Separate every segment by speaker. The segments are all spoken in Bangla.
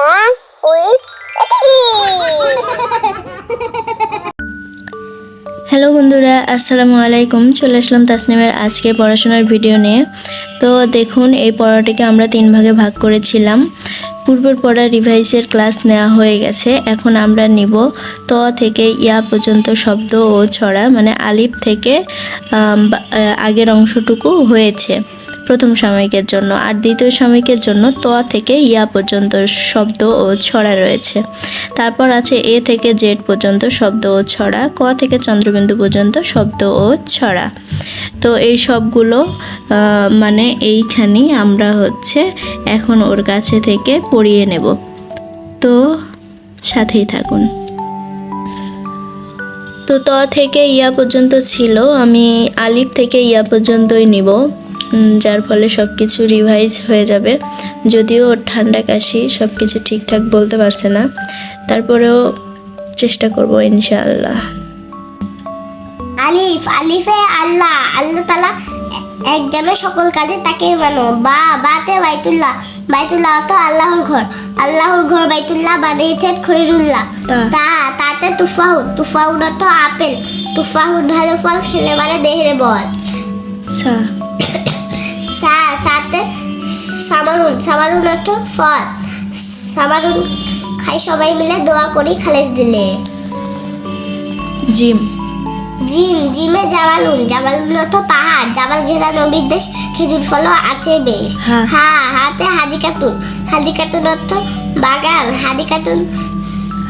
Speaker 1: with
Speaker 2: হ্যালো বন্ধুরা, আসসালামু আলাইকুম। চলে আসলাম তাসনিমের আজকে পড়াশোনার ভিডিও নিয়ে। তো দেখুন, এই পড়াটিকে আমরা তিন ভাগে ভাগ করেছিলাম। পূর্বের পড়া রিভাইসের ক্লাস নেওয়া হয়ে গেছে। এখন আমরা নিব ত থেকে ইয়া পর্যন্ত শব্দ ও ছড়া মানে আলিফ থেকে আগের অংশটুকু হয়েছে। প্রথম সাময়িকের জন্য আর দ্বিতীয় সাময়িকের জন্য ত থেকে ইয়া পর্যন্ত শব্দ ও ছড়া রয়েছে। তারপর আছে এ থেকে জেড পর্যন্ত শব্দ ও ছড়া, ক থেকে চন্দ্রবিন্দু পর্যন্ত শব্দ ও ছড়া। তো এই সবগুলো মানে এইখানেই আমরা হচ্ছে এখন ওর কাছে থেকে পড়িয়ে নেব। তো সাথেই থাকুন। তো ত থেকে ইয়া পর্যন্ত ছিল, আমি আলিফ থেকে ইয়া পর্যন্তই নিব। যার ফলে সব কিছু রিভাইজ হয়ে যাবে। যদিও ওর ঠান্ডা কাশি সব কিছু ঠিকঠাক বলতে পারছে না। তারপরেও চেষ্টা করব ইনশাআল্লাহ।
Speaker 1: আলিফ আলিফে আল্লাহ আল্লাহ তালা একজনের সকল কাজে তাকে মানো। বা বাতে বাইতুল্লাহ বাইতুল্লাহ তো আল্লাহর ঘর। আল্লাহর ঘর বাইতুল্লাহ বানিয়েছেন খরিরুল্লাহ
Speaker 2: তা।
Speaker 1: তাতে তুফাহুদ তুফাহুদ তো আপেল। তুফাহুদ ভালো ফল খেলে মানে দেহের বল। সামারুন সামারুন অর্থ ফল। সামারুন খাই সবাই মিলে দোয়া করি খালেজ দিলে।
Speaker 2: জিম।
Speaker 1: জিম জিমে জাবালুন জাবালুন অর্থ পাহাড়। জাবাল ঘেরা নবীর দেশ খেজুর ফলও আছে বেশ।
Speaker 2: হ্যাঁ।
Speaker 1: হা হাতে হাদিকাতুন হাদিকাতুন অর্থ বাগান। হাদিকাতুন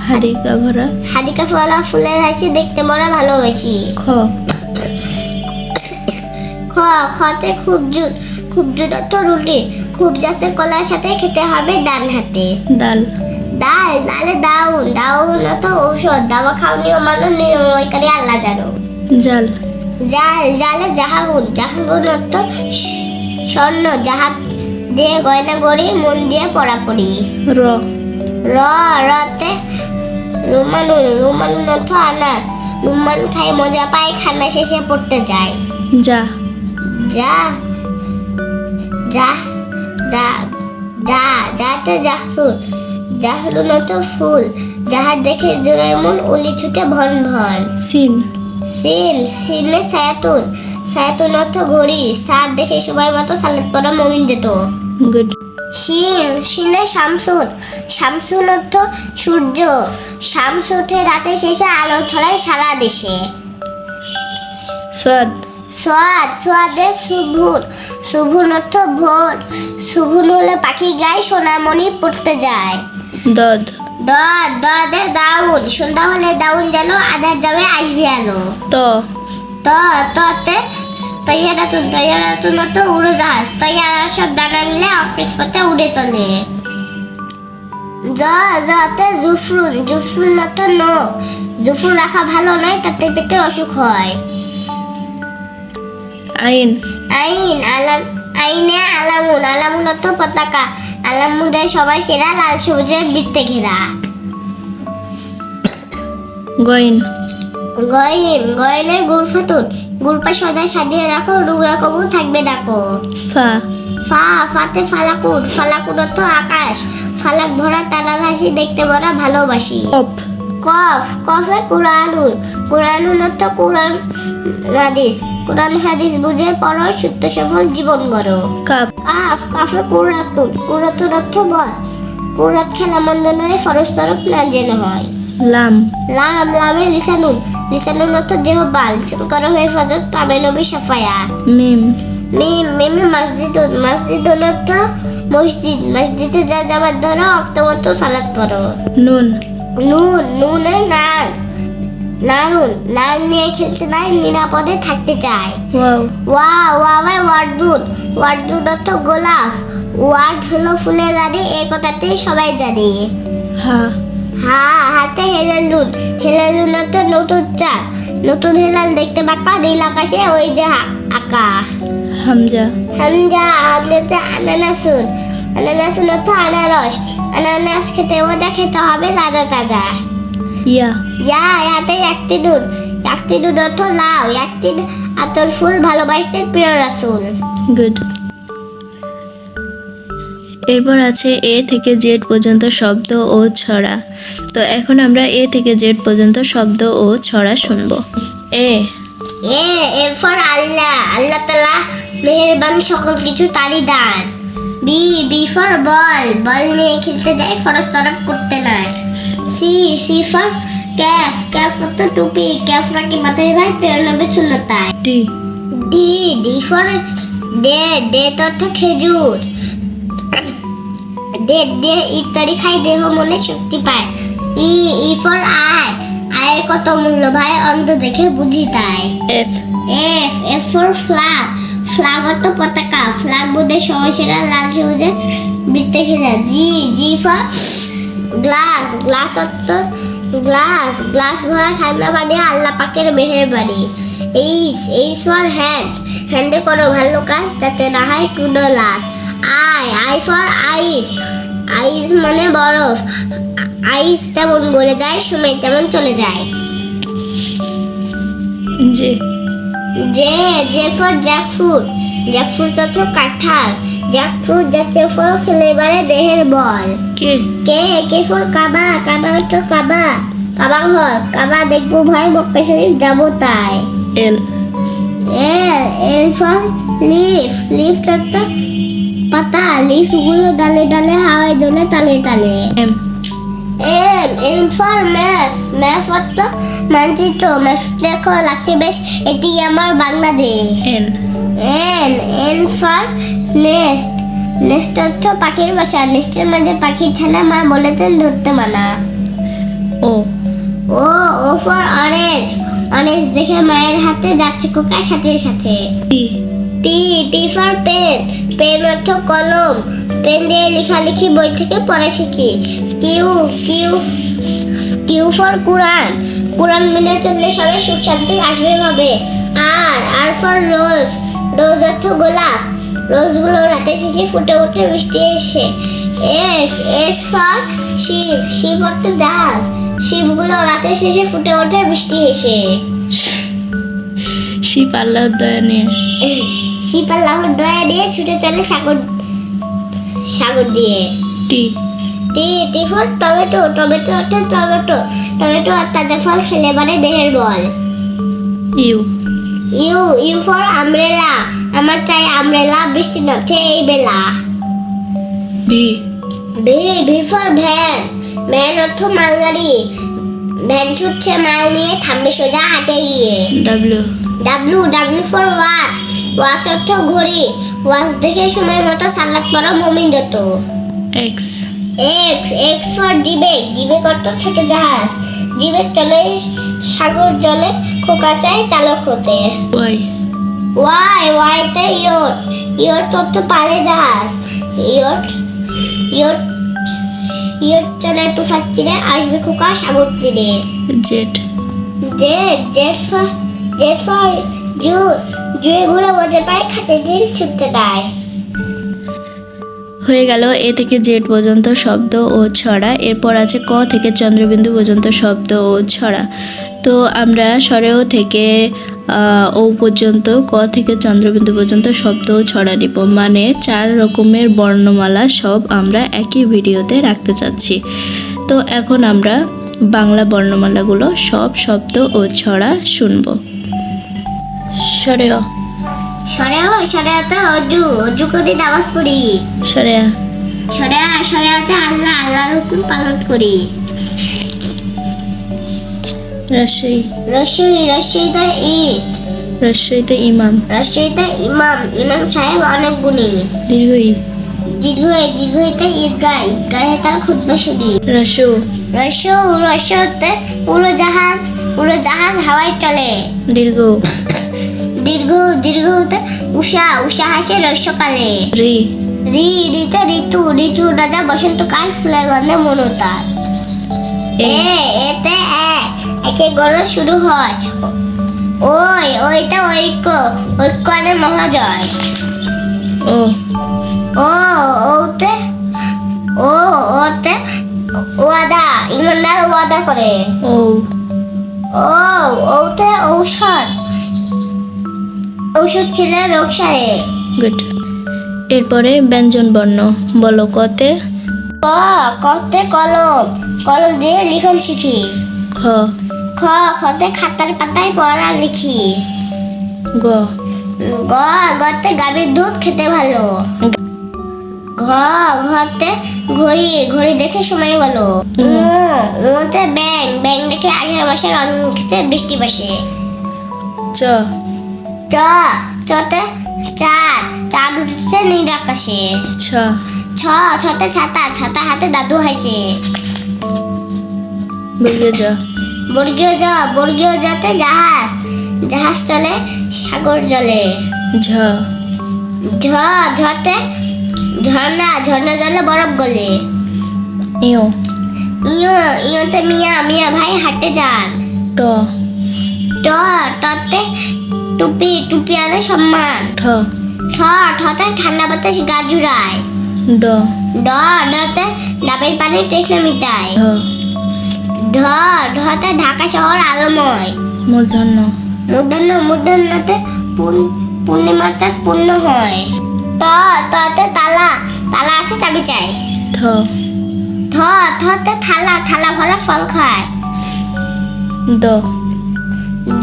Speaker 2: হারিকা ভরা।
Speaker 1: হাদিকা ফলা ফুলের হাসি দেখতে মরা ভালোবাসি।
Speaker 2: খ।
Speaker 1: খ খতে খুব জুন খুব জুন অর্থ রুটি। খুব যাচ্ছে কলার সাথে খেতে হবে ডান হাতে।
Speaker 2: ডাল।
Speaker 1: ডাল ডালে দাউন দাউন অর্থ ঔষধ দাওয়া খাওয়ানি মানুষ নিরাময়কারী আল্লাহ জানো।
Speaker 2: জাল।
Speaker 1: জাল জালে জাহাবুন জাহাবুন স- স্বর্ণ জাহাজ দিয়ে গয়না গড়ি মন দিয়ে পড়াপড়ি
Speaker 2: র।
Speaker 1: র রতে রুমানুন রুমানুন অর্থ আনার। রুমান খাই মজা পায় খানা শেষে পড়তে যায়।
Speaker 2: যা।
Speaker 1: যা যা। যা যা যাতে জাহরুন জাহরুন অর্থ ফুল যাহার দেখে জোরের মন উলি ছুটে ভন ভন।
Speaker 2: সিন।
Speaker 1: সিন সিনে সায়াতুন সায়াতুন অর্থ ঘড়ি সাত দেখে সময় মতো সালাদ পড়া মমিন যেত।
Speaker 2: গুড।
Speaker 1: শিন শিনে শামসুন শামসুন অর্থ সূর্য শামস উঠে রাতে শেষে আলো ছড়ায় সারা দেশে।
Speaker 2: সোয়াদ।
Speaker 1: সোয়াদ সোয়াদে শুভুন শুভুন অর্থ ভোর। শুভুন হলে পাখি গায়ে সোনামণি পড়তে যায়।
Speaker 2: দদ।
Speaker 1: দদ দদে দাউন সন্ধ্যা হলে দাউন গেল আধার যাবে আসবি আলো।
Speaker 2: ত।
Speaker 1: ত ততে তৈয়ারাতুন তৈয়ারাতুন তো উড়োজাহাজ। তৈয়ারা সব ডানা মিলে অফিস পথে উড়ে তোলে। জ জতে জুফরুন জুফরুন তো নখ। জুফরুন রাখা ভালো নয় তাতে পেটে অসুখ হয়।
Speaker 2: আইন
Speaker 1: আইন আলাম আইনে আলামুন আলামুন তো পতাকা। আলামুদের সবাই সেরা লাল সবুজের বৃত্তে ঘেরা।
Speaker 2: গইন
Speaker 1: গয়ন গয়নে গুড় ফাতুন। গুড়পা সদা সাজিয়ে রাখো রুগরা কবু থাকবে ডাকো।
Speaker 2: ফা।
Speaker 1: ফা ফাতে ফালাকুট ফালাকুট অর্থ আকাশ। ফালাক ভরা তারার হাসি দেখতে ভরা ভালোবাসি।
Speaker 2: কফ।
Speaker 1: কফ কফে কুরআনুন অর্থ কুরআন হাদিস। কুরআন হাদিস বুঝে পড়ো সত্য সফল জীবন গড়ো। কাফ। কাফে কুরাতুন কুরাতুন অর্থ বল। কুরাত খেলা মন্দ নয় ফরজ তরফ না যেন হয়।
Speaker 2: লাম।
Speaker 1: লাম লামে লিসানুন। লিসানুন অর্থ জেহবা লিসান করো হয়ে ফজত পাবে নবী সাফায়া
Speaker 2: মিম।
Speaker 1: মিম মিমে মসজিদুন মসজিদুন অর্থ মসজিদ। মসজিদে যা যাবার ধরো অক্তমত সালাত পড়ো।
Speaker 2: নুন।
Speaker 1: নুন নুনে নার নারুন নার নিয়ে খেলতে নাই নিরাপদে থাকতে চায়। ওয়া ওয়াওয়ে ওয়ার্ডুন ওয়ার্ডুন অর্থ গোলাপ। ওয়ার্ড হলো ফুলের রানী এই কথাতেই সবাই জানে।
Speaker 2: হা।
Speaker 1: হা হাতে হেলালুন হেলালুন অর্থ নতুন চাঁদ। নতুন হেলাল দেখতে পাকা নীল আকাশে ওই যে আঁকা।
Speaker 2: হামজা।
Speaker 1: হামজা আনলেতে আনানাসুন আনানাসুন অর্থ আনারস। আনানাস খেতে মজা খেতে হবে তাজা তাজা।
Speaker 2: ইয়া।
Speaker 1: ইয়া ইয়াতে অর্থ একটি আতর ফুল ভালোবাসতেন প্রিয় রাসুল
Speaker 2: গুড। এরপর আছে এ থেকে জেড পর্যন্ত শব্দ ও ছড়া। তো এখন আমরা এ থেকে জেড পর্যন্ত শব্দ ও ছড়া শুনব। এ।
Speaker 1: এ এ ফর আল্লাহ। আল্লাহ তালা মেহেরবান সকল কিছু তারই দান। B B for ball ball নিয়ে খেলতে যাই ফরস তরফ করতে C C for cap. Cap তো টুপি। ক্যাফ রাখি মাথায় ভাই প্রেরণাবে শূন্যতায়
Speaker 2: D.
Speaker 1: D. D for date. Date তথ্য খেজুর। ডে ডে ইত্যাদি খাই দেহ মনে শক্তি পায়। ই ই ফর আয়। আয়ের কত মূল্য ভাই অন্ধ দেখে বুঝি তাই।
Speaker 2: F.
Speaker 1: F F for flag flag অর্থ পতাকা। ফ্ল্যাগ বোর্ডে সহসেরা লাল সবুজে বৃত্তে ঘেরা। G G for glass glass অর্থ গ্লাস গ্লাস ভরা ঠান্ডা পানি আল্লাহ পাকের মেহের বাড়ি এইস এইস ফর হ্যান্ড হ্যান্ডে করো ভালো কাজ তাতে না হয় কোনো লাস I I for ice ice মানে বরফ। আইস তেমন গলে যায় সময় তেমন চলে যায়।
Speaker 2: J
Speaker 1: J J for jackfruit jackfruit তথ্য কাঁঠাল। জ্যাকফ্রুট জাতীয় ফল খেলে এবারে দেহের বল।
Speaker 2: কে?
Speaker 1: কে কে ফর কাবা কাবা কাবা। কাবা ঘর কাবা দেখব ভাই মক্কা শরীফ যাব তাই।
Speaker 2: এল।
Speaker 1: এল এল ফর লিফ পাতা লিফগুলো ডালে ডালে হাওয়ায় দোলে তালে তালে।
Speaker 2: M.
Speaker 1: M M for map map অর্থ মানচিত্র ম্যাপ দেখো লাগছে বেশ এটি আমার Bangladesh.
Speaker 2: N
Speaker 1: N N for nest. Nest অর্থ পাখির বাসা। নেস্টের মাঝে পাখির ছানা মা বলেছেন ধরতে মানা।
Speaker 2: O.
Speaker 1: O O for orange orange দেখে মায়ের হাতে যাচ্ছে কোকার সাথে সাথে।
Speaker 2: P.
Speaker 1: P for pen pen অর্থ কলম। পেন দিয়ে লেখালেখি বই থেকে পড়া শিখি। Q Q Q for Quran. Quran মেনে চললে সবাই সুখ শান্তি আসবে ভাবে। আর আর ফর রোজ রোজ অর্থ গোলাপ। রোজগুলো রাতে শেষে ফুটে উঠে বৃষ্টি এসে। S S for ship ship অর্থ জাহাজ শিবগুলো রাতে শেষে ফুটে ওঠে বৃষ্টি এসে।
Speaker 2: শিপ আল্লাহর দয়া নিয়ে।
Speaker 1: শিব আল্লাহর দয়া দিয়ে ছুটে চলে সাগর সাগর দিয়ে।
Speaker 2: T.
Speaker 1: T T for tomato tomato অর্থাৎ টমেটো। টমেটো আর তাজা ফল খেলে মানে দেহের বল।
Speaker 2: U.
Speaker 1: U U for umbrella. আমার চাই আমরেলা বৃষ্টি নামছে এই বেলা।
Speaker 2: V
Speaker 1: V V for van van অর্থ মালগাড়ি। ভ্যান ছুটছে মাল নিয়ে থামবে সোজা হাটে গিয়ে।
Speaker 2: W
Speaker 1: W W for watch watch অর্থ ঘড়ি। ওয়াচ দেখে সময় মতো সালাদ পড়া মমিন যত।
Speaker 2: X
Speaker 1: X X for xebec. Xebec অর্থ ছোট জাহাজ। জিবেক চলে সাগর জলে খোকা চায় চালক হতে।
Speaker 2: ওয়াই
Speaker 1: ওয়াই ওয়াইতে ইয়ট ইয়ট অর্থ পালে জাহাজ ইয়ট ইয়ট ইয়ট চলে তুফাক চিরে আসবে খোকা সাগর তীরে
Speaker 2: Z
Speaker 1: Z Z for Z for zoo জুয়ে ঘুরে মজা পায় খাতে ঢিল ছুটতে দেয়।
Speaker 2: হয়ে গেল এ থেকে জেড পর্যন্ত শব্দ ও ছড়া। এরপর আছে ক থেকে চন্দ্রবিন্দু পর্যন্ত শব্দ ও ছড়া। তো আমরা সরেও থেকে ও পর্যন্ত ক থেকে চন্দ্রবিন্দু পর্যন্ত শব্দ ছড়া নিব মানে চার রকমের বর্ণমালা সব আমরা একই ভিডিওতে রাখতে চাচ্ছি। তো এখন আমরা বাংলা বর্ণমালাগুলো সব শব্দ ও ছড়া শুনব। সরেও।
Speaker 1: সরে অজু অজু করে নামাজ পড়ি।
Speaker 2: সরেয়া।
Speaker 1: সরে সরে হতে আল্লাহ আল্লাহর হুকুম পালন করি। ঈদ
Speaker 2: ইমাম।
Speaker 1: সাহেব অনেক গুণী।
Speaker 2: দীর্ঘ ই
Speaker 1: দীর্ঘই দীর্ঘইতে ঈদগাহ ঈদগাহে তার খুদ্া শুনি
Speaker 2: রাসু
Speaker 1: রসৌ রসৌতে হাওয়ায় চলে।
Speaker 2: দীর্ঘ।
Speaker 1: দীর্ঘ দীর্ঘ হতে উষা উষা হাসে রস্যকালে
Speaker 2: রি।
Speaker 1: রি ঋতে ঋতু ঋতু রাজা বসন্তকাল ফুলের গন্ধে মনতাল।
Speaker 2: এ।
Speaker 1: এ এতে এক। একে গড় শুরু হয়। ওই ওইটা ঐক্য ঐক্য আনে মহাজয়।
Speaker 2: ও।
Speaker 1: ও ওতে ও ওতে ওয়াদা ইমানদার ওয়াদা করে।
Speaker 2: ও।
Speaker 1: ও ওতে ঔষধ। ঔষধ খেলে রোগ সারে।
Speaker 2: গুড। এরপরে ব্যঞ্জন বর্ণ বলো কতে।
Speaker 1: ক কতে কলম কলম দিয়ে লিখন শিখি।
Speaker 2: খ
Speaker 1: খ খতে খাতার পাতায় পড়া লিখি।
Speaker 2: গ।
Speaker 1: গ গতে গাভীর দুধ খেতে ভালো। ঘ ঘতে ঘড়ি ঘড়ি দেখে সময় বলো। উতে ব্যাং ব্যাং দেখে আগের মাসের অনেক বৃষ্টি বসে।
Speaker 2: চ।
Speaker 1: চ চতে চাঁদ চাঁদ উঠছে নীল আকাশে।
Speaker 2: ছ।
Speaker 1: ছ ছতে ছাতা ছাতা হাতে দাদু হাসে।
Speaker 2: বর্গীয় জ।
Speaker 1: বর্গীয় জ বর্গীয় জতে জাহাজ। জাহাজ চলে সাগর জলে।
Speaker 2: ঝ।
Speaker 1: ঝ ঝতে ঝর্ণা ঝর্ণা জলে বরফ গলে।
Speaker 2: ইয়।
Speaker 1: ইয়ো ইয়োতে মিয়া মিয়া ভাই হাঁটতে যান।
Speaker 2: ট।
Speaker 1: ট টতে টুপি টুপি আনে সম্মান।
Speaker 2: ঠ।
Speaker 1: ঠ ঠতে ঠান্ডা বাতাস গা জুড়ায়।
Speaker 2: ড।
Speaker 1: ড ডতে ডাবের পানি তৃষ্ণা মিটায়।
Speaker 2: ঢ
Speaker 1: ঢতে ঢাকা শহর আলোময়।
Speaker 2: মূর্ধন্য
Speaker 1: মূর্ধন্য মূর্ধন্যতে পূর্ণ- পূর্ণিমার চাঁদ পূর্ণ হয়। ত ততে তালা তালা আছে চাবি চাই।
Speaker 2: থ
Speaker 1: থ থতে থালা থালা ভরা ফল খায়।
Speaker 2: দ।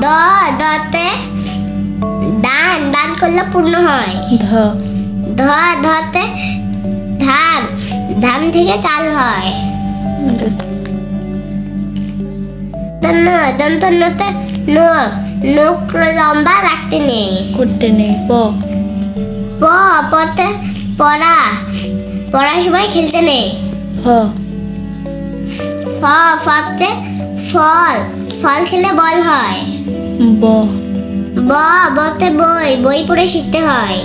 Speaker 1: দ দতে দান দান করলে পূর্ণ হয়।
Speaker 2: ধ।
Speaker 1: ধ ধতে ধান ধান থেকে চাল হয়। দন্ত দন্তন্যতে নখ নখ লম্বা রাখতে নেই।
Speaker 2: করতে নেই প।
Speaker 1: প পতে পড়া পড়ার সময় খেলতে নেই।
Speaker 2: ফ
Speaker 1: ফ ফতে ফল ফল খেলে বল হয়।
Speaker 2: ব।
Speaker 1: ব বতে বই বই পড়ে শিখতে হয়।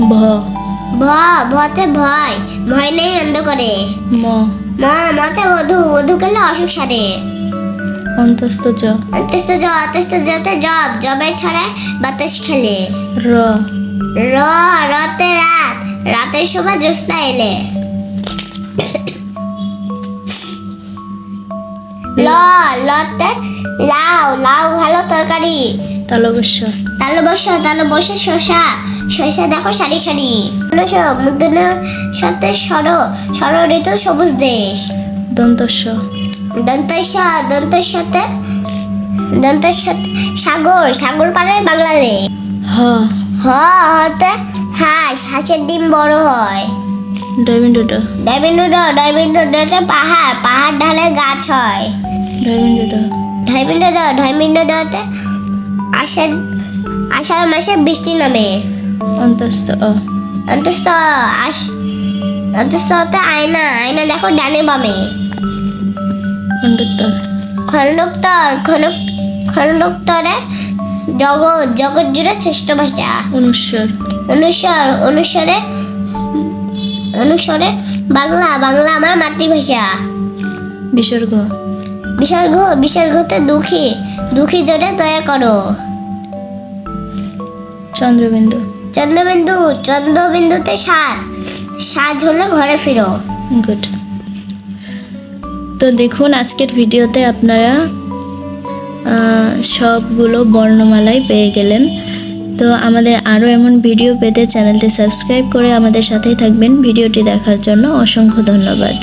Speaker 2: ভ।
Speaker 1: ভ ভতে ভয় ভয় নেই অন্ধ করে
Speaker 2: ম।
Speaker 1: ম মতে বধু বধু করলে অসুখ সারে।
Speaker 2: অন্তস্থ জ।
Speaker 1: অত্যস্ত জ অত্যস্ত জতে জব জবের ছড়ায় বাতাস খেলে।
Speaker 2: র।
Speaker 1: র রতে রাত রাতের সময় জ্যোৎস্না এলে। ল লতে লাউ লাউ ভালো তরকারি।
Speaker 2: তালবস্য
Speaker 1: তালে বসো তালে বসে শসা শসা দেখো সারি সারি। মুদ্রণ সতে সর সর ঋতু সবুজ দেশ।
Speaker 2: দন্তস্য
Speaker 1: দন্তস্ব দন্তস্বতে দন্তস্বতে সাগর সাগর পাড়ে বাংলাদেশ।
Speaker 2: হ।
Speaker 1: হ হতে হাঁস হাঁসের ডিম বড় হয়।
Speaker 2: ডয়মিন্ড ড।
Speaker 1: ডাইমিন্ড ডাইমিন্ড পাহাড় পাহাড় ঢালে গাছ হয়।
Speaker 2: ডয়মিন্ড ড।
Speaker 1: ঢাইমিন্ড ঢাইমিন্ড ডতে আষাঢ় আষাঢ় মাসে বৃষ্টি নামে।
Speaker 2: অন্তস্থ অ।
Speaker 1: অন্তস্থ আস অন্তস্থতে আয়না আয়না দেখো ডানে বামে।
Speaker 2: খণ্ডোত্তর।
Speaker 1: খণ্ডোত্তর খনক খণ্ডোত্তরে জগৎ জগৎ জুড়ে শ্রেষ্ঠ ভাষা।
Speaker 2: অনুস্বর।
Speaker 1: অনুস্বর অনুস্বরে অনুস্বরে বাংলা বাংলা আমার মাতৃভাষা।
Speaker 2: বিসর্গ।
Speaker 1: বিসর্গ বিসর্গতে দুঃখী। দুঃখী জোরে দয়া করো।
Speaker 2: চন্দ্রবিন্দু।
Speaker 1: চন্দ্রবিন্দু চন্দ্রবিন্দুতে সাজ। সাজ হলে ঘরে ফিরো।
Speaker 2: গুড তো দেখুন আজকের ভিডিওতে আপনারা সবগুলো বর্ণমালাই পেয়ে গেলেন। তো আমাদের আরও এমন ভিডিও পেতে চ্যানেলটি সাবস্ক্রাইব করে আমাদের সাথেই থাকবেন। ভিডিওটি দেখার জন্য অসংখ্য ধন্যবাদ।